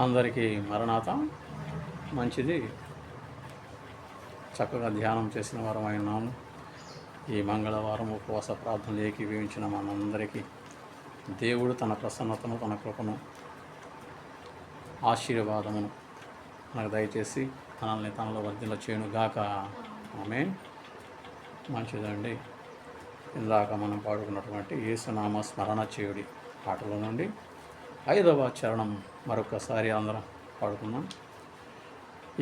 అందరికీ మరణాత. మంచిది. చక్కగా ధ్యానం చేసిన వారం అయినాము ఈ మంగళవారం ఉపవాస ప్రార్థనలు ఏకీభవించిన మనందరికీ దేవుడు తన ప్రసన్నతను తన కృపను ఆశీర్వాదమును మనకు దయచేసి మనల్ని తనలో వర్ధిల చేయను గాక ఆమె మంచిదండి. ఇందాక మనం పాడుకున్నటువంటి యేసునామ స్మరణ చేయుడి పాటలో నుండి ఐదవ చరణం మరొకసారి అందరం పాడుకుందాం.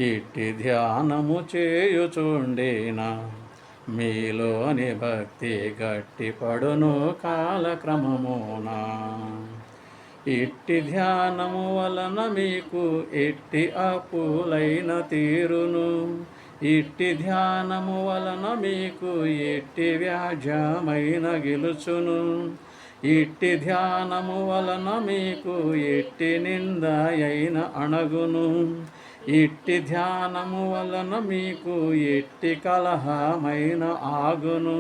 ఇట్టి ధ్యానము చేయుచుండేనా? మీలోని భక్తి గట్టిపడును కాలక్రమమున? కాలక్రమమునా ఇట్టి ధ్యానము వలన మీకు ఎట్టి అప్పులైన తీరును? ఇట్టి ధ్యానము వలన మీకు ఎట్టి వ్యాజ్యమైన గెలుచును? ఇట్టి ధ్యానము వలన మీకు ఎట్టి నింద అయిన అణగును. ఇట్టి ధ్యానము వలన మీకు ఎట్టి కలహమైన ఆగును.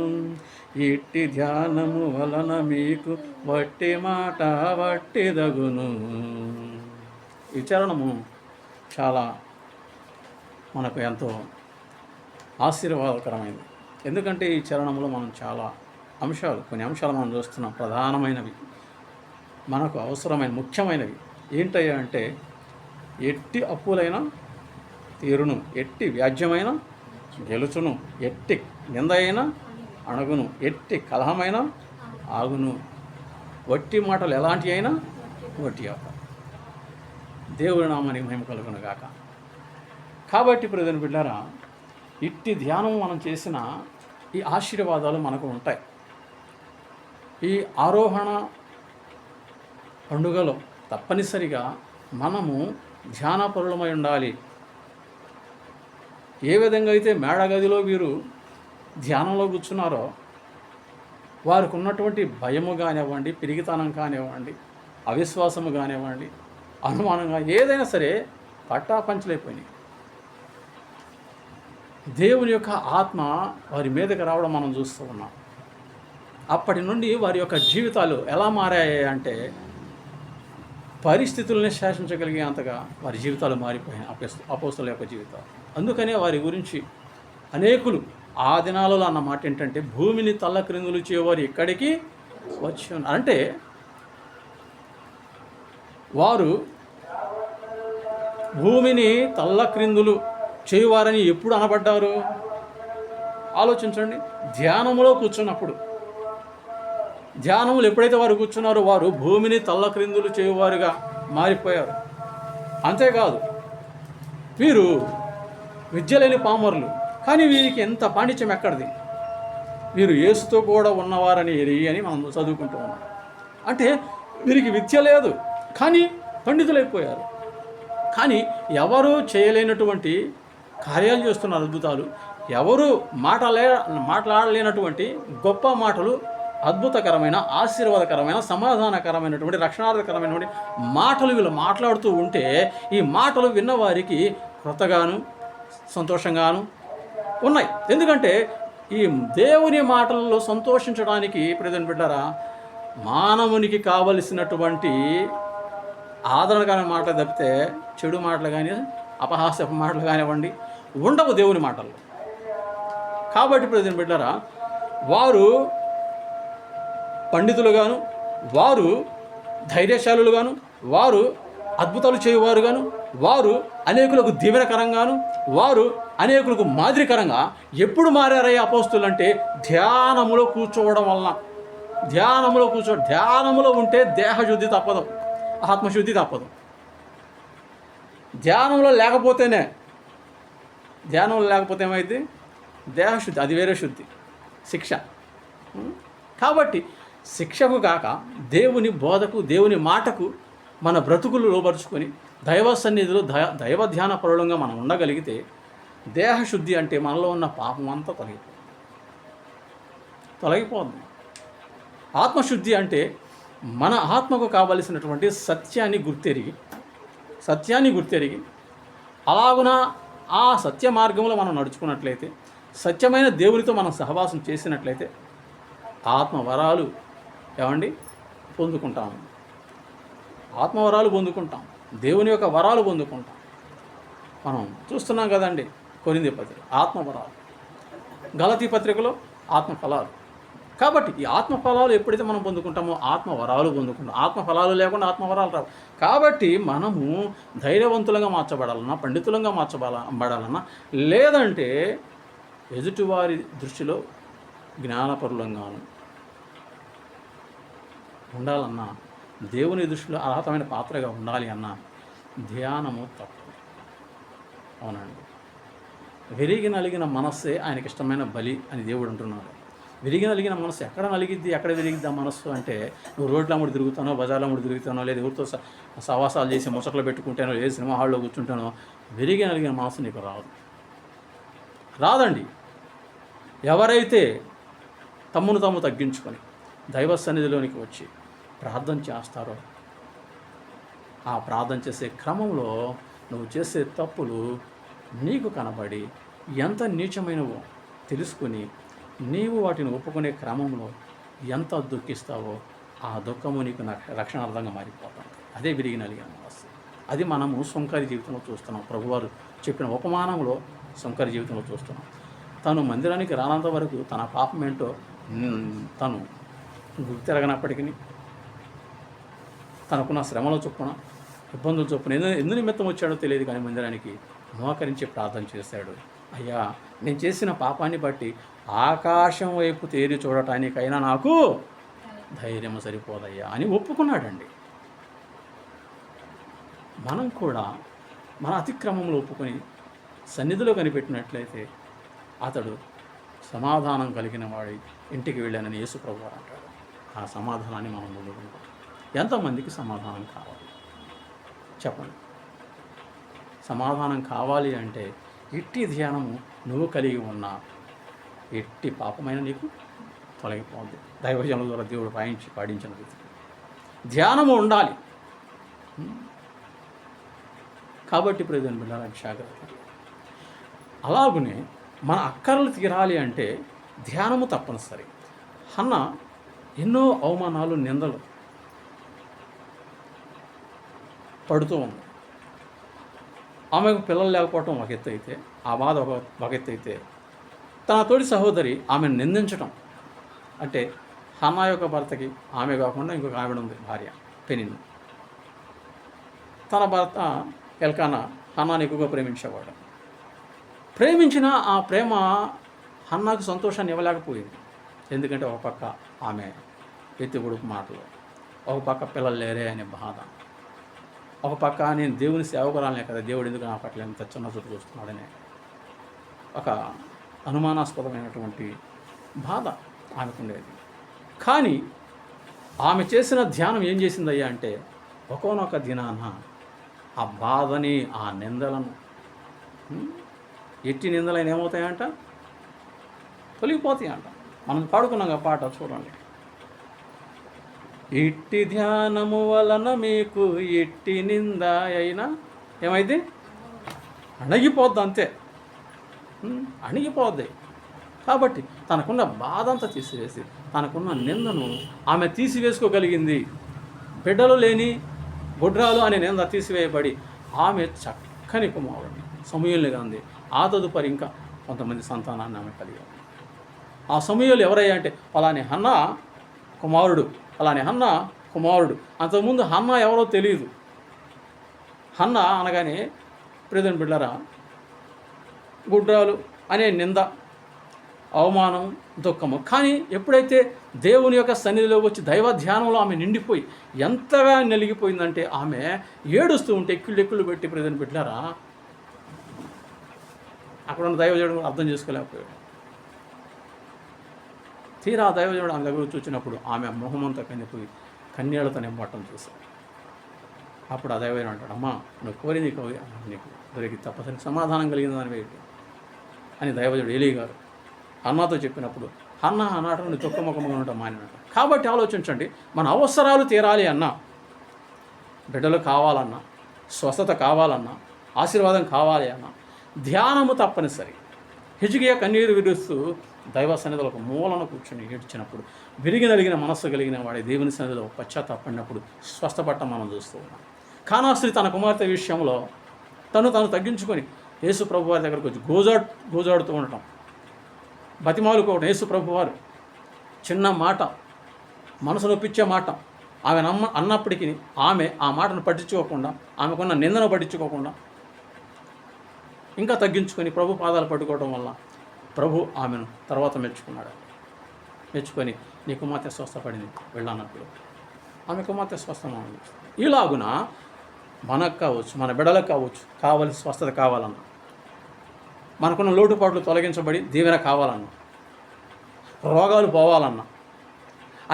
ఇట్టి ధ్యానము వలన మీకు వట్టి మాట వట్టిదగును ఈ చరణము చాలా మనకు ఎంతో ఆశీర్వాదకరమైనది. ఎందుకంటే ఈ చరణంలో మనం చాలా అంశాలు కొన్ని అంశాలు మనం చూస్తున్నాం ప్రధానమైనవి. మనకు అవసరమైన ముఖ్యమైనవి ఏంటయ్యా అంటే ఎట్టి అప్పులైన తీరును ఎట్టి వ్యాజ్యమైన గెలుచును ఎట్టి నింద అయినా అణగును ఎట్టి కలహమైన ఆగును. వట్టి మాటలు ఎలాంటి అయినా వట్టి అవుతాయి దేవుడి నామానికి మహిమ కలుగును గాక. కాబట్టి ప్రజలు బిడ్డారా ఇట్టి ధ్యానం మనం చేసిన ఈ ఆశీర్వాదాలు మనకు ఉంటాయి. ఈ ఆరోహణ పండుగలో తప్పనిసరిగా మనము ధ్యానపరులమై ఉండాలి. ఏ విధంగా అయితే మేడగదిలో వీరు ధ్యానంలో కూర్చున్నారో వారికి ఉన్నటువంటి భయము కానివ్వండి పిరిగితనం కానివ్వండి అవిశ్వాసము కానివ్వండి అనుమానంగా ఏదైనా సరే పట్టాపంచలైపోయినాయి. దేవుని యొక్క ఆత్మ వారి మీదకి రావడం మనం చూస్తూ ఉన్నాం. అప్పటి నుండి వారి యొక్క జీవితాలు ఎలా మారాయి అంటే పరిస్థితుల్ని శాసించగలిగే అంతగా వారి జీవితాలు మారిపోయాయి అపస్తు అపోస్తుల యొక్క జీవితాలు. అందుకనే వారి గురించి అనేకులు ఆ దినాలలో అన్న మాట ఏంటంటే భూమిని తల్ల క్రిందులు చేయవారు ఇక్కడికి వచ్చి అంటే వారు భూమిని తల్ల క్రిందులు చేయువారని ఎప్పుడు అనబడ్డారు? ఆలోచించండి. ధ్యానములో కూర్చున్నప్పుడు ధ్యానములు ఎప్పుడైతే వారు కూర్చున్నారో వారు భూమిని తల్లక్రిందులు చేయువారుగా మారిపోయారు. అంతేకాదు వీరు విద్య లేని పామరులు కానీ వీరికి ఎంత పాండిత్యం ఎక్కడిది? వీరు ఏసుతో కూడా ఉన్నవారని ఎరిగి అని మనం చదువుకుంటూ ఉన్నాం. అంటే వీరికి విద్య లేదు కానీ పండితులైపోయారు. కానీ ఎవరు చేయలేనటువంటి కార్యాలు చేస్తున్నారు అద్భుతాలు ఎవరు మాటలే మాట్లాడలేనటువంటి గొప్ప మాటలు అద్భుతకరమైన ఆశీర్వాదకరమైన సమాధానకరమైనటువంటి రక్షణార్థకరమైనటువంటి మాటలు వీళ్ళు మాట్లాడుతూ ఉంటే ఈ మాటలు విన్నవారికి క్రొత్తగాను సంతోషంగాను ఉన్నాయి. ఎందుకంటే ఈ దేవుని మాటలలో సంతోషించడానికి ప్రజలు బిడ్డారా మానవునికి కావలసినటువంటి ఆదరణకరమైన మాటలు తప్పితే చెడు మాటలు కానీ అపహాస్యపు మాటలు కానివ్వండి ఉండవు దేవుని మాటల్లో. కాబట్టి ప్రజలు బిడ్డారా వారు పండితులుగాను వారు ధైర్యశాలులుగాను వారు అద్భుతాలు చేయువారుగాను వారు అనేకులకు దీవెనకరంగాను వారు అనేకులకు మాదిరికరంగా ఎప్పుడు మారారయ్యా అపోస్తులు అంటే ధ్యానములో కూర్చోవడం వలన. ధ్యానములో కూర్చో ధ్యానములో ఉంటే దేహశుద్ధి తప్పదు ఆత్మశుద్ధి తప్పదు. ధ్యానంలో లేకపోతేనే ధ్యానంలో లేకపోతే ఏమైంది దేహశుద్ధి అది వేరే శుద్ధి శిక్ష. కాబట్టి శిక్షకు కాక దేవుని బోధకు దేవుని మాటకు మన బ్రతుకులు లోపరుచుకొని దైవ సన్నిధిలో దయ దైవ ధ్యాన పరులంగా మనం ఉండగలిగితే దేహశుద్ధి అంటే మనలో ఉన్న పాపం అంతా తొలగిపోతుంది తొలగిపోతుంది ఆత్మశుద్ధి అంటే మన ఆత్మకు కావలసినటువంటి సత్యాన్ని గుర్తెరిగి సత్యాన్ని గుర్తెరిగి అలాగున ఆ సత్య మార్గంలో మనం నడుచుకున్నట్లయితే సత్యమైన దేవునితో మనం సహవాసం చేసినట్లయితే ఆత్మవరాలు ఏమండి? పొందుకుంటాము ఆత్మవరాలు పొందుకుంటాం. దేవుని యొక్క వరాలు పొందుకుంటాం. మనం చూస్తున్నాం కదండి కొరింది పత్రిక ఆత్మవరాలు. గలతీ పత్రికలో ఆత్మ ఫలాలు కాబట్టి ఈ ఆత్మ ఫలాలు ఎప్పుడైతే మనం పొందుకుంటామో ఆత్మవరాలు పొందుకుంటాం. ఆత్మ ఫలాలు లేకుండా ఆత్మవరాలు రావు. కాబట్టి మనము ధైర్యవంతులుగా మార్చబడాలన్నా పండితులంగా మార్చబడాలన్నా లేదంటే ఎదుటివారి దృష్టిలో జ్ఞానపరులంగాను ఉండాలన్నా దేవుని దృష్టిలో అర్హతమైన పాత్రగా ఉండాలి అన్నా ధ్యానము తప్పు. అవునండి. విరిగి నలిగిన మనస్సే ఆయనకి ఇష్టమైన బలి అని దేవుడు అంటున్నాడు. విరిగి నలిగిన మనస్సు ఎక్కడ నలిగిద్ది ఎక్కడ విరిగిద్ది ఆ మనస్సు అంటే నువ్వు రోడ్ల అమ్ముడు తిరుగుతానో బజార్లో అమ్ముడు తిరుగుతానో లేదా ఎవరితో సవాసాలు చేసి ముసట్లు పెట్టుకుంటానో లేదా సినిమా హాల్లో కూర్చుంటానో విరిగి నలిగిన మనస్సు నీకు రాదు. రాదండి. ఎవరైతే తమ్మును తాము తగ్గించుకొని దైవ సన్నిధిలోనికి వచ్చి ప్రార్థన చేస్తారో. ఆ ప్రార్థన చేసే క్రమంలో నువ్వు చేసే తప్పులు నీకు కనబడి ఎంత నీచమైనవో తెలుసుకుని నీవు వాటిని ఒప్పుకునే క్రమంలో ఎంత దుఃఖిస్తావో ఆ దుఃఖము నీకు రక్షణార్థంగా మారిపోతుంది. అదే విరిగిన మనస్సు. అది మనము సుంకరి జీవితంలో చూస్తున్నాం. ప్రభువారు చెప్పిన ఉపమానంలో సుంకరి జీవితంలో చూస్తున్నాం. తను మందిరానికి రానంత వరకు తన పాపం ఏంటో తను గుర్తిరగనప్పటికీ తనకున్న శ్రమల చొప్పున ఇబ్బందుల చొప్పున ఎందు ఎందు నిమిత్తం వచ్చాడో తెలియదు కానీ మందిరానికి మోకరించి ప్రార్థన చేశాడు. అయ్యా నేను చేసిన పాపాన్ని బట్టి ఆకాశం వైపు తేరి చూడటానికైనా నాకు ధైర్యం సరిపోదయ్యా అని ఒప్పుకున్నాడండి. మనం కూడా మన అతిక్రమంలో ఒప్పుకొని సన్నిధిలో కనిపెట్టినట్లయితే అతడు సమాధానం కలిగిన వాడి ఇంటికి వెళ్ళానని యేసుప్రభు అంటాడు ఆ సమాధానాన్ని మనం ముందుకుంటాం ఎంతమందికి సమాధానం కావాలి? చెప్పండి. సమాధానం కావాలి అంటే ఇట్టి ధ్యానము నువ్వు కలిగి ఉన్న ఎట్టి పాపమైన నీకు తొలగిపోద్ది. దైవజనుల ద్వారా దేవుడు పాయించి పాడించిన ధ్యానము ఉండాలి. కాబట్టి ప్రజలు బిడ్డాలని జాగ్రత్త. అలాగనే మన అక్కర్లు తీరాలి అంటే ధ్యానము తప్పనిసరి. అన్న ఎన్నో అవమానాలు నిందలు పడుతూ ఉంది. ఆమెకు పిల్లలు లేకపోవటం ఒక ఎత్తు అయితే ఆ బాధ ఒక ఒక ఎత్తు అయితే తన తోటి సహోదరి ఆమెను నిందించటం అంటే హన్నా యొక్క భర్తకి ఆమె కాకుండా ఇంకొక ఆవిడ ఉంది భార్య పెనిన్. తన భర్త ఎల్కానా హన్నాను ఎక్కువగా ప్రేమించేవాడు. ప్రేమించిన ఆ ప్రేమ హన్నాకు సంతోషాన్ని ఇవ్వలేకపోయింది. ఎందుకంటే ఒక పక్క ఆమె ఎత్తి కొడుకు మాటలు ఒక పక్క పిల్లలు లేరే అనే బాధ. ఒక పక్క నేను దేవుని సేవకురాలనే కదా దేవుడు ఎందుకు నా పట్ల ఎంత చిన్న చూపు చూస్తున్నాడనే ఒక అనుమానాస్పదమైనటువంటి బాధ ఆమెకుండేది. కానీ ఆమె చేసిన ధ్యానం ఏం చేసిందయ్యా అంటే ఒకనొక దినాన ఆ బాధని ఆ నిందలను ఎట్టి నిందలైన ఏమవుతాయంట? తొలగిపోతాయంట. మనం పాడుకున్నాం ఆ పాట చూడండి. ఇట్టి ధ్యానము వలన మీకు ఎట్టి నింద అయినా ఏమైంది? అణగిపోద్ది అంతే. అణిగిపోద్ది. కాబట్టి తనకున్న బాధ అంతా తీసివేసి తనకున్న నిందను ఆమె తీసివేసుకోగలిగింది. బిడ్డలు లేని గుడ్రాలు అనే నింద తీసివేయబడి ఆమె చక్కని కుమారుడు సమయంలో ఉంది ఆ తదుపరి ఇంకా కొంతమంది సంతానాన్ని ఆమె కలిగారు ఆ సమయంలో ఎవరయ్యా అంటే అలానే హన్న కుమారుడు. అలానే హన్న కుమారుడు. అంతకుముందు హన్న ఎవరో తెలియదు హన్న అనగానే ప్రియదని బిడ్డరా గుడ్రాలు అనే నింద అవమానం దుఃఖము. కానీ ఎప్పుడైతే దేవుని యొక్క సన్నిధిలోకి వచ్చి దైవ ధ్యానంలో ఆమె నిండిపోయి ఎంతగా నలిగిపోయిందంటే ఆమె ఏడుస్తూ ఉంటే ఎక్కిళ్ళు ఎక్కులు పెట్టి ప్రజలు పెట్టారా అక్కడ ఉన్న దైవజనుడు అర్థం చేసుకోలేకపోయాడు. తీరా దైవజనుడు ఆమె దగ్గర చూచినప్పుడు ఆమె మొహమంతా కందిపోయి కన్యాలతో నింపటం చూసింది. అప్పుడు ఆ దైవజనుడు అంటాడు అమ్మా నువ్వు కోరింది నీకు నీకు దొరికి తప్పసరి సమాధానం కలిగిందని వేడి. అని దైవజనుడు ఏలీ గారు అన్నతో చెప్పినప్పుడు అన్న అన్నాడు నువ్వు తొక్క ముఖముగా ఉంటాం మానినట. కాబట్టి ఆలోచించండి మన అవసరాలు తీరాలి అన్నా బిడ్డలు కావాలన్నా స్వస్థత కావాలన్నా ఆశీర్వాదం కావాలి అన్నా ధ్యానము తప్పనిసరి. హిజిగియ కన్నీరు విడుస్తూ దైవ సన్నిధిలో ఒక మూలన కూర్చొని ఏడ్చినప్పుడు విరిగినలిగిన మనస్సు కలిగిన వాడి దేవుని సన్నిధిలో పశ్చాత్తాపడినప్పుడు స్వస్థపడటం మనం చూస్తూ ఉన్నాం. కానాస్త్రి తన కుమార్తె విషయంలో తను తను తగ్గించుకొని యేసు ప్రభు వారి దగ్గరకు వచ్చి గోజాడు గోజాడుతూ ఉండటం. బతిమాలుకోవడం యేసు ప్రభు వారు. చిన్న మాట మనసు నొప్పించే మాట. ఆమె నమ్మ అన్నప్పటికీ ఆమె ఆ మాటను పట్టించుకోకుండా ఆమెకున్న నిందను పట్టించుకోకుండా ఇంకా తగ్గించుకొని ప్రభు పాదాలు పట్టుకోవడం వల్ల ప్రభు ఆమెను తర్వాత మెచ్చుకున్నాడు. మెచ్చుకొని నీ కుమార్తె స్వస్థపడింది. వెళ్ళానప్పుడు ఆమె కుమార్తె స్వస్థమైంది ఇలాగున మనకు కావచ్చు మన బిడలకు కావచ్చు కావలసి స్వస్థత కావాలన్నా మనకున్న లోటుపాట్లు తొలగించబడి దీవెన కావాలన్నా రోగాలు పోవాలన్నా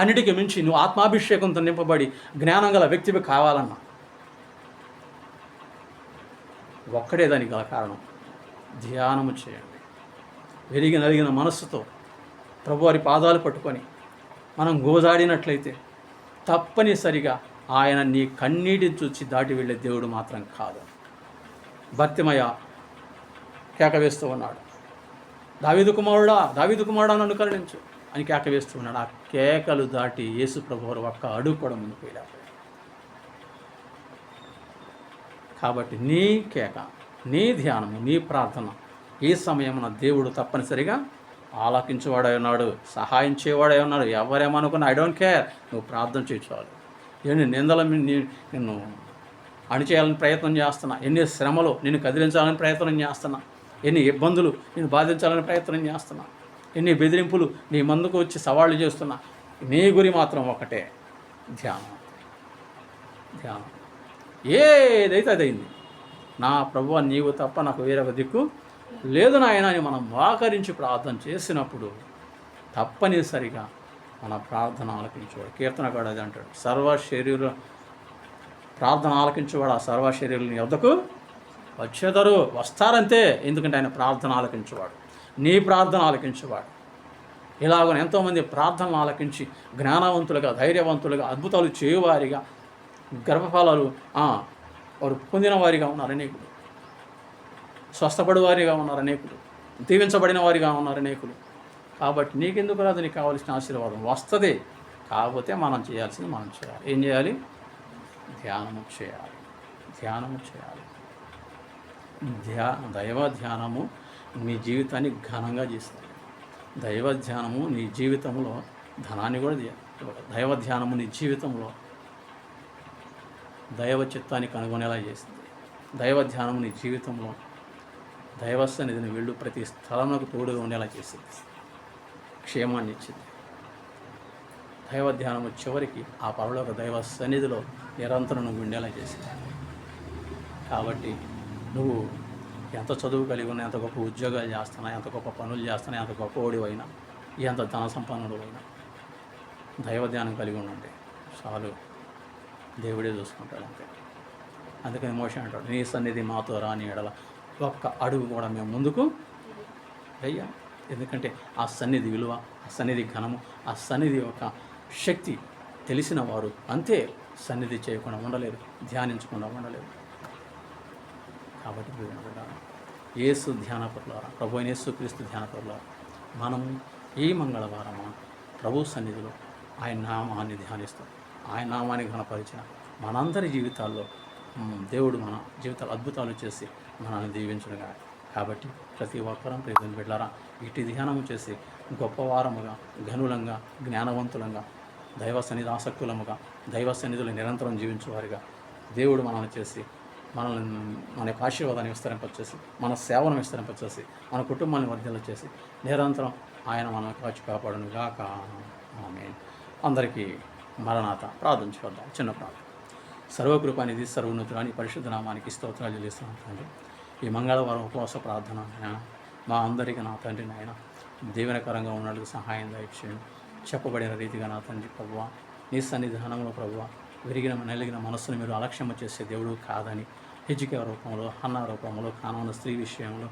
అన్నిటికీ మించి నువ్వు ఆత్మాభిషేకంతో నింపబడి జ్ఞానం గల వ్యక్తివి కావాలన్నా ఒక్కడే దానికి గల కారణం. ధ్యానము చేయండి. వెలిగి నలిగిన మనస్సుతో ప్రభువారి పాదాలు పట్టుకొని మనం గోజాడినట్లయితే తప్పనిసరిగా ఆయన నీ కన్నీటిని చూచి దాటి వెళ్ళే దేవుడు మాత్రం కాదు. భక్తిమయ కేక వేస్తూ ఉన్నాడు. దావిదు కుమారుడా దావిదు కుమారుడా నన్ను కరుణించు అని కేక వేస్తూ ఉన్నాడు. ఆ కేకలు దాటి యేసు ప్రభువారు ఒక్క అడుగు కూడా ముందుకు వెళ్ళారు కాబట్టి నీ కేక నీ ధ్యానము నీ ప్రార్థన ఈ సమయమున దేవుడు తప్పనిసరిగా ఆలకించేవాడై ఉన్నాడు సహాయం చేయవాడై ఉన్నాడు. ఎవరేమనుకున్నా ఐ డోంట్ కేర్ నువ్వు ప్రార్థన చేయించాలి ఎన్ని నిందల నిన్ను అణిచేయాలని ప్రయత్నం చేస్తున్నా ఎన్ని శ్రమలు నిన్ను కదిలించాలని ప్రయత్నం చేస్తున్నా ఎన్ని ఇబ్బందులు నేను బాధించాలని ప్రయత్నం చేస్తున్నా ఎన్ని బెదిరింపులు నీ ముందుకు వచ్చి సవాళ్ళు చేస్తున్నా నీ గురి మాత్రం ఒకటే ధ్యానం. ధ్యానం. ఏదైతే అదైంది నా ప్రభు నీవు తప్ప నాకు వేరొక దిక్కు లేదు నాయన అని మనం వాకరించి ప్రార్థన చేసినప్పుడు తప్పనిసరిగా మన ప్రార్థన ఆలకించేవాడు. కీర్తనగాడు అది అంటాడు. సర్వ శరీర ప్రార్థన ఆలకించేవాడు ఆ సర్వ శరీరుని వద్దకు వచ్చేదరు. వస్తారంతే ఎందుకంటే ఆయన ప్రార్థన ఆలకించేవాడు. నీ ప్రార్థన ఆలకించేవాడు. ఇలాగ ఎంతోమంది ప్రార్థన ఆలకించి జ్ఞానవంతులుగా ధైర్యవంతులుగా అద్భుతాలు చేయువారిగా గర్భఫలాలు వారు పొందిన వారిగా ఉన్నారు స్వస్థపడి వారిగా ఉన్నారు అనేకులు దీవించబడిన వారిగా ఉన్నారు అనేకులు. కాబట్టి నీకెందుకు రాదు? నీకు కావలసిన ఆశీర్వాదం వస్తుంది. కాకపోతే మనం చేయాల్సింది మనం చేయాలి. ఏం చేయాలి? ధ్యానము చేయాలి. ధ్యానము చేయాలి. ధ్యా దైవ ధ్యానము నీ జీవితాన్ని ఘనంగా చేస్తుంది. దైవ ధ్యానము నీ జీవితంలో ధనాన్ని కూడా దైవ ధ్యానము నీ జీవితంలో దైవ చిత్తాన్ని కనుగొనేలా చేస్తుంది. దైవ ధ్యానము నీ జీవితంలో దైవసన్నిధిని వెళ్ళు ప్రతి స్థలంలోకి తోడుగా ఉండేలా చేసింది. క్షేమాన్ని ఇచ్చింది. దైవ ధ్యానము చివరికి ఆ పరలోక దైవ సన్నిధిలో నిరంతరం నువ్వు ఉండేలా చేసింది. కాబట్టి నువ్వు ఎంత చదువు కలిగి ఉన్నా ఎంత గొప్ప ఉద్యోగాలు చేస్తున్నా ఎంత గొప్ప పనులు చేస్తున్నా ఎంత గొప్ప ఓడివైనా ఎంత ధన సంపన్నుడు అయినా దైవ ధ్యానం కలిగి ఉండండి. చాలు. దేవుడే చూసుకుంటాడు అంతే. అందుకని మోషన్ అంటాడు నీ సన్నిధి మాతో రాని ఎడల ఒక్క అడుగు కూడా మేము ముందుకు వెయ్యాం ఎందుకంటే ఆ సన్నిధి విలువ ఆ సన్నిధి ఘనము ఆ సన్నిధి యొక్క శక్తి తెలిసిన వారు అంతే సన్నిధి చేయకుండా ఉండలేరు ధ్యానించకుండా ఉండలేరు. కాబట్టి ఏసు బిడ్డలారా, యేసు ధ్యానపరులారా ప్రభు అయిన యేసు క్రీస్తు ధ్యానపరులారా మనము ఈ మంగళవారం ప్రభు సన్నిధిలో ఆయన నామాన్ని ధ్యానిస్తాం. ఆయన నామాన్ని ఘనపరిచిన మనందరి జీవితాల్లో దేవుడు మన జీవితాలు అద్భుతాలు చేసి మనల్ని దీవించునుగా కాబట్టి ప్రతి ఒక్కరం ప్రియమైన బిడ్డారా ఇటు ధ్యానము చేసి గొప్పవారముగా ఘనులంగా జ్ఞానవంతులంగా దైవ సన్నిధి ఆసక్తులముగా దైవ సన్నిధులు నిరంతరం జీవించేవారుగా దేవుడు మనల్ని చేసి మనల్ని మన యొక్క ఆశీర్వాదాన్ని విస్తరింపచేసి మన సేవను విస్తరింపచేసి మన కుటుంబాన్ని వర్ధనలు చేసి నిరంతరం ఆయన మనం కాచి కాపాడును గాక. ఆమె అందరికీ మరణాత ప్రార్థన చేద్దాం. చిన్న ప్రార్థన. సర్వకృపానిధి సర్వోన్నతురాని పరిశుద్ధ నామానికి స్తోత్రాలు చేస్తున్నాం తండ్రి. ఈ మంగళవారం ఉపవాస ప్రార్థన నాయన మా అందరికీ నా తండ్రి నాయన దీవెనకరంగా ఉన్నందుకు సహాయం దయచేయండి. చెప్పబడిన రీతిగా నా తండ్రి ప్రభువ నీ సన్నిధానంలో ప్రభువ విరిగిన నలిగిన మనస్సును మీరు అలక్ష్యం చేసే దేవుడు కాదని హిజిక రూపంలో అన్న రూపంలో కానవన స్త్రీ విషయంలో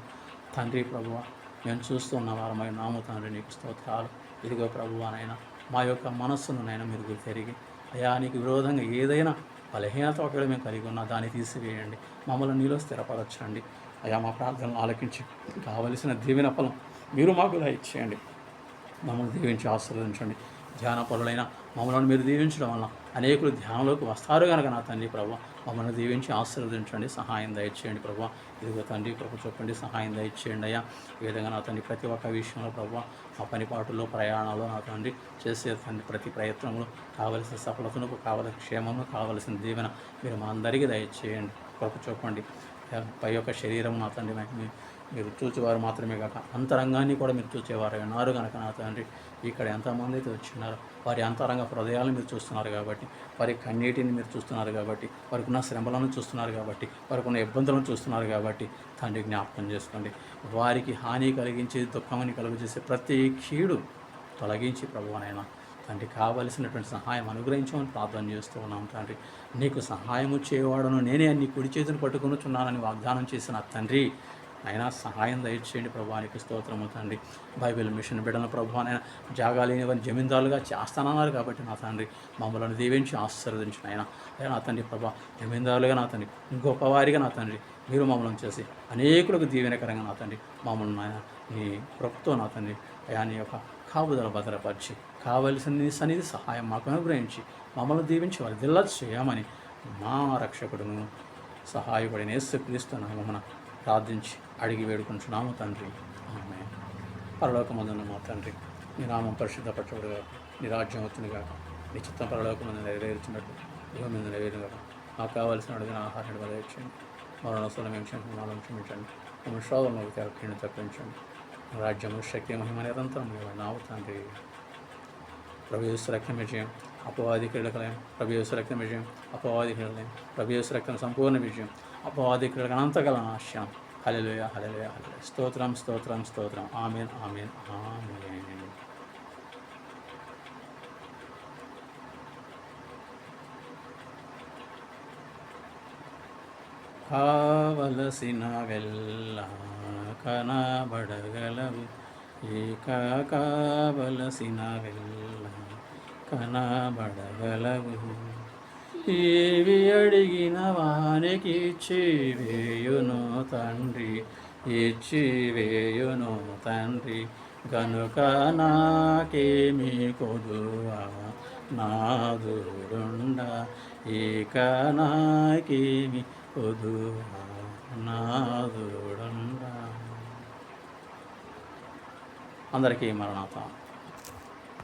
తండ్రి ప్రభువ మేము చూస్తున్న వారమై నాము తండ్రి నీకు స్తోత్రాలు. ఇదిగో ప్రభువానైనా మా యొక్క మనస్సును నైనా మీరు తిరిగి అయా నీకు విరోధంగా ఏదైనా బలహీనత ఒకవేళ మేము కలిగి ఉన్నా దాన్ని తీసివేయండి. మమ్మల్ని నీలో స్థిరపరచండి. అయా మా ప్రార్థనలు ఆలకించి కావలసిన దీవెన ఫలం మీరు మాకు దయచేయండి మమ్మల్ని దీవించి ఆశీర్వదించండి. ధ్యాన పరులైన మమ్మల్ని మీరు దీవించడం వల్ల అనేకులు ధ్యానంలోకి వస్తారు కనుక నా తండ్రి ప్రభు. మమ్మల్ని దీవించి ఆశీర్వదించండి. సహాయం దయచేయండి ప్రభు. ఇదిగో తండ్రి ప్రభు చెప్పండి. సహాయం దయచేయండి అయ్యా. ఈ విధంగా నా తండ్రి ప్రతి ఒక్క విషయంలో ప్రభు మా పనిపాటులో ప్రయాణాలు నా తండ్రి చేసే తండ్రి ప్రతి ప్రయత్నంలో కావలసిన సఫలతను కావలసిన క్షేమము కావలసిన దీవెన మీరు మా అందరికీ దయచేయండి. కొరకు చూపండి పై యొక్క శరీరం నా తండ్రి మీ- మీరు చూచేవారు మాత్రమే కాక అంతరంగాన్ని కూడా మీరు చూసేవారు ఉన్నారు కనుక నా తండ్రి. ఇక్కడ ఎంతమంది అయితే వచ్చినారో వారి అంతరంగ హృదయాలను మీరు చూస్తున్నారు కాబట్టి వారి కన్నీటిని మీరు చూస్తున్నారు కాబట్టి వారికి ఉన్న శ్రమలను చూస్తున్నారు కాబట్టి వారికి ఉన్న ఇబ్బందులను చూస్తున్నారు కాబట్టి తండ్రి జ్ఞాపకం చేసుకోండి. వారికి హాని కలిగించి దుఃఖమని కలుగజేసే ప్రతి కీడు తొలగించి ప్రభువనైనా. తండ్రి కావలసినటువంటి సహాయం అనుగ్రహించమని ప్రార్థన చేస్తూ ఉన్నాం తండ్రి. నీకు సహాయము చేయవాడను నేనే నీ కుడి చేతిని పట్టుకొనుచున్నానని వాగ్దానం చేసిన తండ్రి. అయినా సహాయం దయచేయండి ప్రభానికి స్తోత్రము తండ్రి. బైబిల్ మిషన్ బిడ్డల ప్రభు ఆయన జాగాలేని వారిని జమీందారులుగా చేస్తానన్నారు కాబట్టి నా తండ్రి మమ్మల్ని దీవించి ఆశీర్వదించిన ఆయన. నా తండ్రి ప్రభా జమీందారులుగా నా తండ్రి గొప్పవారిగా నా తండ్రి మీరు మమ్మల్ని చేసి అనేకులకు దీవెనకరంగా నా తండ్రి. మమ్మల్ని నాయన నీ కృపతో నా తండ్రి అయా నీ యొక్క కాపుదల భద్రపరిచి కావలసిన నీ సన్నిధి సహాయం మాకు అనుగ్రహించి మమ్మల్ని దీవించి వరదిల్లా దిల్ల చేయమని మా రక్షకుడును సహాయపడిన యేసుక్రీస్తు నామమున ప్రార్థించి అడిగి వేడుకుంటున్నాము తండ్రి. ఆమె పరలోకమందున మా తండ్రి నీ నామం పరిశుద్ధపరచబడుగా నీ రాజ్యం వచ్చినగా నీ చిత్తం పరలోకమందు నెరవేర్చినట్టు ఇవ్వ మీద నెరవేరుగా మాకు కావాల్సిన అడిగిన ఆహారాన్ని వదిలేయండి మరణోత్సవం మేము క్షమించండి. క్షమించండి మేము తప్పించండి. రాజ్యము శక్తి మహిమ నిరంతరం నావు తండ్రి. ప్రభు రక్తం విజయం అపవాది క్రీడకలయం ప్రభు రక్తం విజయం అపవాది క్రీడలయం ప్రభు రక్తం సంపూర్ణ విజయం అపవాది క్రీడక అనంతగల నాశ్యం హలెలుయ హలెలుయ హలెలుయ స్తోత్రం స్తోత్రం స్తోత్రం ఆమెన్ ఆమెన్ ఆమెన్ కావలసిన వెళ్ళ కనబడగలవు ఏక కావలసిన వెళ్ళ కనబడగలవు. ఏవి అడిగిన వానికి ఇచ్చివేయును తండ్రి ఇచ్చివేయును తండ్రి. గనుక నాకేమి కొదువా నాదురుండ ఇక నాకేమి కొదువా నాదురుండ అందరికీ మరణాత